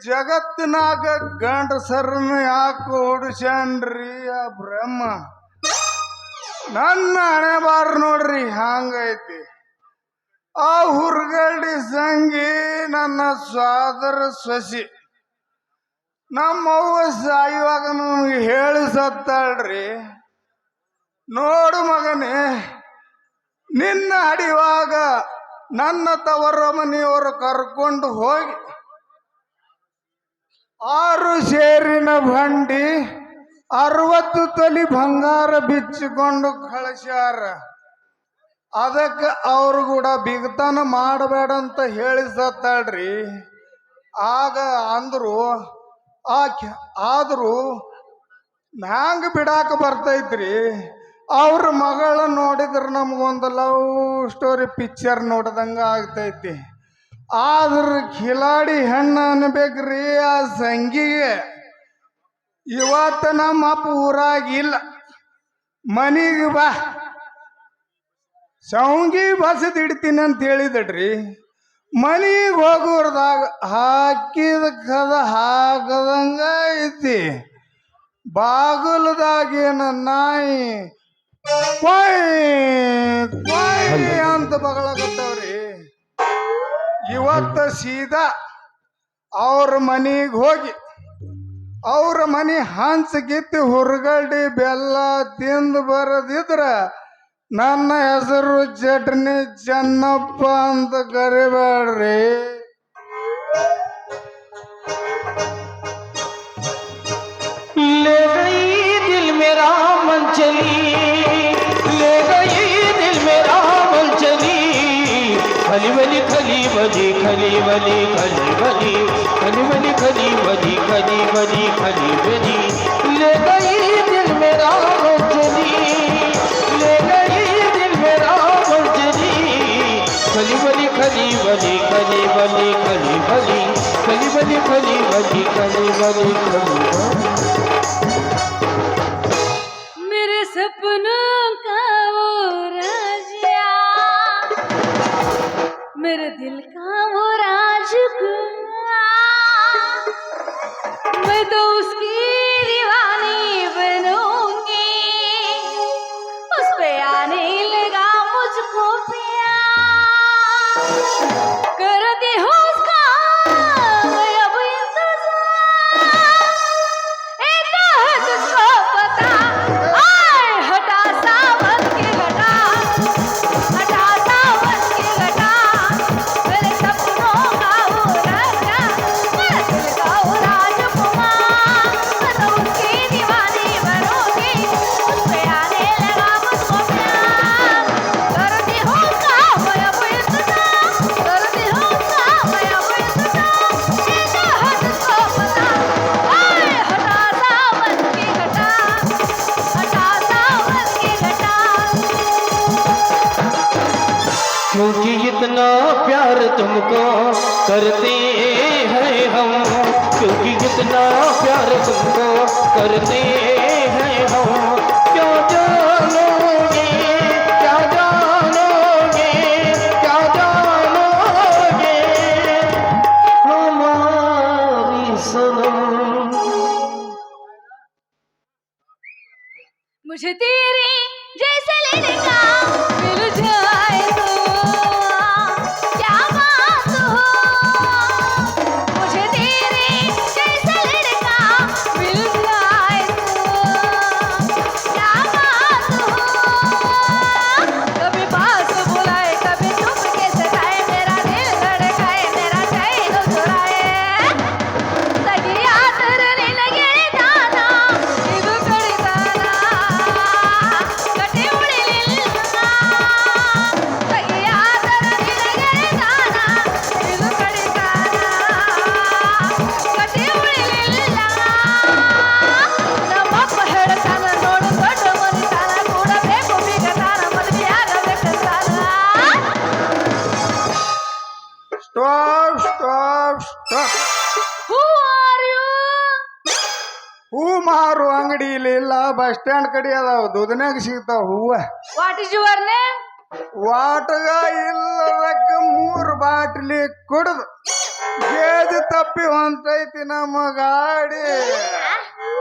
ಜಗತ್ತಿನಾಗ ಗಂಡಸರನ್ನ ಯಾಕೆ ಓಡಿಸ್ಯಾನ್ರಿ ಆ ಬ್ರಹ್ಮ? ನನ್ನ ಹಣೆ ಬಾರ ನೋಡ್ರಿ, ಹಂಗೈತಿ. ಆ ಹುರ್ಗಡಿ ಸಂಗಿ ನನ್ನ ಸ್ವಾದರ ಸಸಿ. ನಮ್ಮವ್ವ ಸಾಯುವಾಗ ನಮ್ಗೆ ಹೇಳಿ ಸತ್ತಾಳ್ರಿ. ನೋಡು ಮಗನೇ, ನಿನ್ನ ಅಡಿವಾಗ ನನ್ನ ತವರ ಮನೆಯವರು ಕರ್ಕೊಂಡು ಹೋಗಿ ಆರು ಸೇರಿನ ಬಂಡಿ ಅರವತ್ತು ತಲಿ ಬಂಗಾರ ಬಿಚ್ಚಿಕೊಂಡು ಕಳಿಸ್ಯಾರ. ಅದಕ್ಕೆ ಅವ್ರು ಕೂಡ ಬಿಗತನ ಮಾಡಬೇಡ ಅಂತ ಹೇಳಿ ಸತ್ತಾಳ್ರಿ. ಆಗ ಅಂದ್ರು, ಆಕೆ, ಆದರೂ ಹ್ಯಾಂಗ ಬಿಡಾಕ ಬರ್ತೈತ್ರಿ. ಅವ್ರ ಮಗಳ ನೋಡಿದ್ರೆ ನಮಗೊಂದು ಲವ್ ಸ್ಟೋರಿ ಪಿಕ್ಚರ್ ನೋಡ್ದಂಗ ಆಗ್ತೈತಿ. ಆದ್ರ ಖಿಲಾಡಿ ಹೆಣ್ಣು ಅನ್ಬೇಕ್ರಿ ಆ ಸಂಗಿಗೆ. ಇವತ್ತು ನಮ್ಮ ಅಪ್ಪ ಊರಾಗಿಲ್ಲ ಮನೆಗೆ ಬಾ. ಸೌಂಗಿ ಬಸದ್ ಇಡ್ತೀನಿ ಅಂತ ಹೇಳಿದಡ್ರಿ ಮನಿಗೆ ಹೋಗೋರ್ದಾಗ ಹಾಕಿದ ಕದ ಹಾಕದಂಗ ಐತಿ. ಬಾಗಲದಾಗೇನ ನಾಯಿ ಕೊಯ್ ಅಂತ ಬಗಳಕತ್ತವ್ರಿ. ಇವತ್ತ ಸೀದಾ ಅವ್ರ ಮನೆಗೆ ಹೋಗಿ ಅವ್ರ ಮನೆ ಹಂಚಗಿತ್ತಿ ಹುರ್ಗಡ್ಡಿ ಬೆಲ್ಲ ತಿಂದು ಬರದಿದ್ರ ನನ್ನ ಹೆಸರು ಚಟ್ನಿ ಚೆನ್ನಪ್ಪ ಅಂತ ಕರಿಬೇಡ್ರಿ ले गई दिल मेरा मन चली खली बली खली बली खली बली खली बली खली बली खली बली खली बली खली बली ले गई दिल मेरा मन ले गई दिल मेरा मन खली बली खली बली खली बली खली बली खली बली खली बली खली बली खली बली तुमको करते हैं हम क्योंकि इतना प्यार तुमको करते हैं हम क्यों जानोगे? ಮಾರು ಅಂಗಡಿ ಇಲ್ಲಿ ಇಲ್ಲ ಬಸ್ ಸ್ಟ್ಯಾಂಡ್ ಕಡೆ ಅದಾವ ದುದನ್ಯಾಗ ಸಿಗ್ತಾವ ಹೂವ. ವಾಟ್ ಇಸ್ ಯುವರ್ ನೇಮ್ ವಾಟಗ ಇಲ್ಲದಕ್ಕ ಮೂರು ಬಾಟ್ಲಿ ಕುಡ್ದು ಗೇಜ್ ತಪ್ಪಿ ಹೊಂಟೈತಿ ನಮ್ಮ ಗಾಡಿ.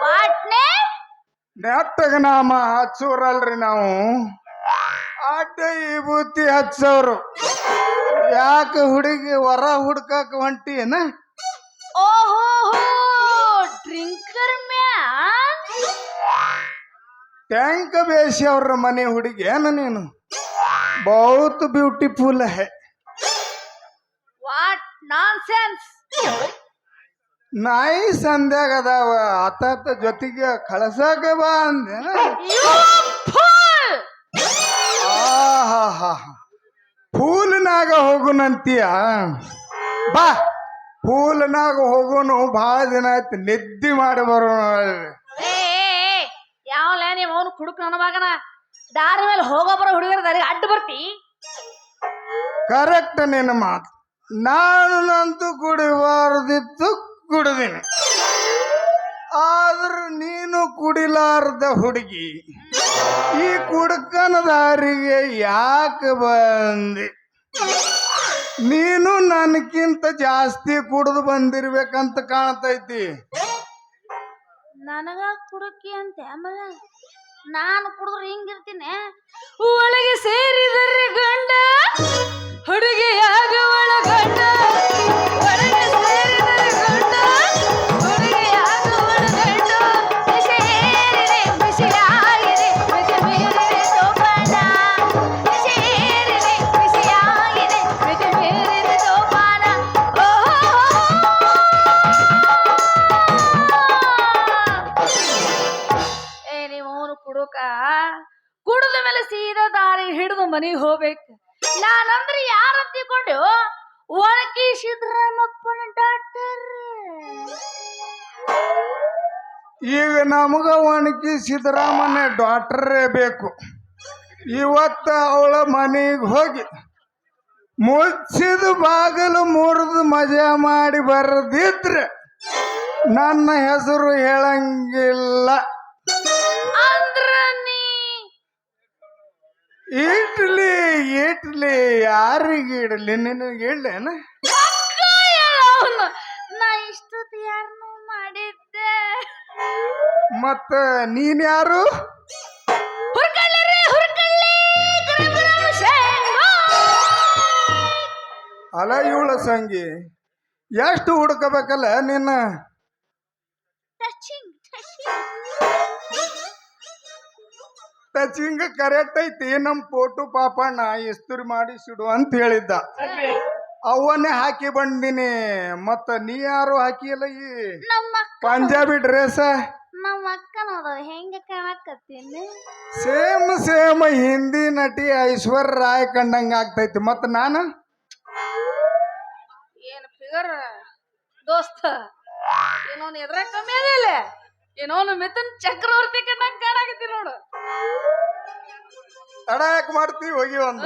ವಾಟ್ ನೇಮ್ ನೆಟ್ಟಗ ನಾಮ ಹಚ್ಚೂರಲ್ರಿ ನಾವು. ಅಡ್ಡ ಈ ಬುತ್ತಿ ಹಚ್ಚೋರು. ಯಾಕೆ ಹುಡುಗಿ ಹೊರ ಹುಡ್ಕಕ್ ಹೊಂಟಿಯನ ಟ್ಯಾಂಕ್ ಬೇಸಿ ಅವ್ರ ಮನೆ ಹುಡುಗಿ ಏನ ನೀನು? ಬಹುತ್ ಬ್ಯೂಟಿಫುಲ್ ಹೇ. ವಾಟ್ ನಾನ್ಸೆನ್ಸ್ ನಾಯಿ ಸಂಧ್ಯಾಗ ಅದಾವ ಆತಾತ ಜೊತೆಗೆ ಕಳಸಾಕ ಬಾ ಅಂದೆ ಆಹಾ ಫೂಲ್ನಾಗ ಹೋಗುನಂತೀಯ? ಬಾ. ಫೂಲ್ನಾಗ ಹೋಗೋನು ಭಾಳ ದಿನ ಆಯ್ತು ನಿದ್ದೆ ಮಾಡಿ ಬರೋಣ. ನೀವ್ ನೀವು ಅವನು ಕುಡುಕ್ ನನ್ನ ಮಗನ. ದಾರಿ ಮೇಲೆ ಹೋಗೋ ಬರೋ ಹುಡುಗರ ದಾರಿಗೆ ಅಡ್ಡ ಬರ್ತಿ. ಕರೆಕ್ಟ್ ನಿನ್ನ ಮಾತು. ನಾನು ನಂತು ಕುಡಿಬಾರ್ದಿತ್ತು ಕುಡಿದೀನಿ. ಆದ್ರೂ ನೀನು ಕುಡಿಲಾರ್ದ ಹುಡುಗಿ. ಈ ಕುಡುಕನ ದಾರಿಗೆ ಯಾಕೆ ಬಂದಿ? ನೀನು ನನಗಿಂತ ಜಾಸ್ತಿ ಕುಡಿದು ಬಂದಿರ್ಬೇಕಂತ ಕಾಣ್ತೈತಿ. ನನಗ ಕುಡುಕಿ ಅಂತೆ ಆಮೇಲೆ ನಾನು ಕುಡಿದ್ರೆ ಹಿಂಗಿರ್ತೀನಿ. ಒಳಗೆ ಸೇರಿದರೆ ಗಂಡ ಹುಡುಗಿಯಾಗ ಗಂಡ ಕುಡುಕ ಕುಡಿದ ಮೇಲೆ ಸೀದಾ ದಾರಿ ಹಿಡಿದು ಮನೆಗೆ ಹೋಗ್ಬೇಕು. ನಾನಂದ್ರೆ ಯಾರ ತಿಳ್ಕೊಂಡು ಒಣಕಿ ಸಿದ್ದರಾಮಪ್ಪನ ಡಾಕ್ಟರ್. ಈಗ ನಮಗ ಒಣಕಿ ಸಿದ್ದರಾಮನ ಡಾಕ್ಟರೇ ಬೇಕು. ಇವತ್ತ ಅವಳ ಮನೆಗೆ ಹೋಗಿ ಮುಚ್ಚಿದ ಬಾಗಿಲು ಮುರಿದು ಮಜಾ ಮಾಡಿ ಬರದಿದ್ರೆ ನನ್ನ ಹೆಸರು ಹೇಳಂಗಿಲ್ಲ. ಇಡ್ಲಿ ಇಡ್ಲಿ, ಯಾರಿಗೆ ಇಡ್ಲಿ ನಿನಗೆ ಇಡ್ಲೇನ ಪಕ್ಕ ಹೇಳು ಅವ್ನು. ನಾ ಇಷ್ಟೊತ್ತು ಯಾರನ್ನು ಮಾಡಿದ್ದೆ ಮತ್ತ ನೀನ್ ಯಾರು. ಅಲ ಇವಳ ಸಂಗಿ, ಎಷ್ಟು ಹುಡುಕಬೇಕಲ್ಲ ನಿನ್ನ ಟಚಿಂಗ್ ಟಚಿಂಗ್ ಟಚಿಂಗ್ ಕರೆಕ್ಟ್ ಐತಿ ನಮ್ ಫೋಟೋ ನಾ ಇಸ್ತ್ರಿ ಮಾಡಿಸಿಡು ಅಂತ ಹೇಳಿದ್ದ. ಅವನ್ನೇ ಹಾಕಿ ಬಂದಿನಿ. ಮತ್ತ ನೀ ಯಾರು ಹಾಕಿಲ್ಲ ಈ ಪಂಜಾಬಿ ಡ್ರೆಸ್? ನಮ್ಮ ಹೆಂಗ ಕಾಣಕತ್ತೀನಿ? ಸೇಮ್ ಸೇಮ್ ಹಿಂದಿ ನಟಿ ಐಶ್ವರ್ಯ ರಾಯ್ ಕಂಡಂಗ ಆಗ್ತೈತಿ. ಮತ್ತ ನಾನು? ಏನು ಫಿಗರ್ ದೋಸ್ತ ಏನೋ ಎದ್ರ ಕಮ್ಮಿ ಅದಿಲ್ಲ ಏನೋ ಮಿಥುನ್ ಚಕ್ರವರ್ತಿ ಕಂಡಂಗ ಕಾಣಾಕತ್ತಿ ನೋಡು. ತಡ ಯಾಕೆ ಮಾಡ್ತೀವಿ ಹೋಗಿ ಒಂದು.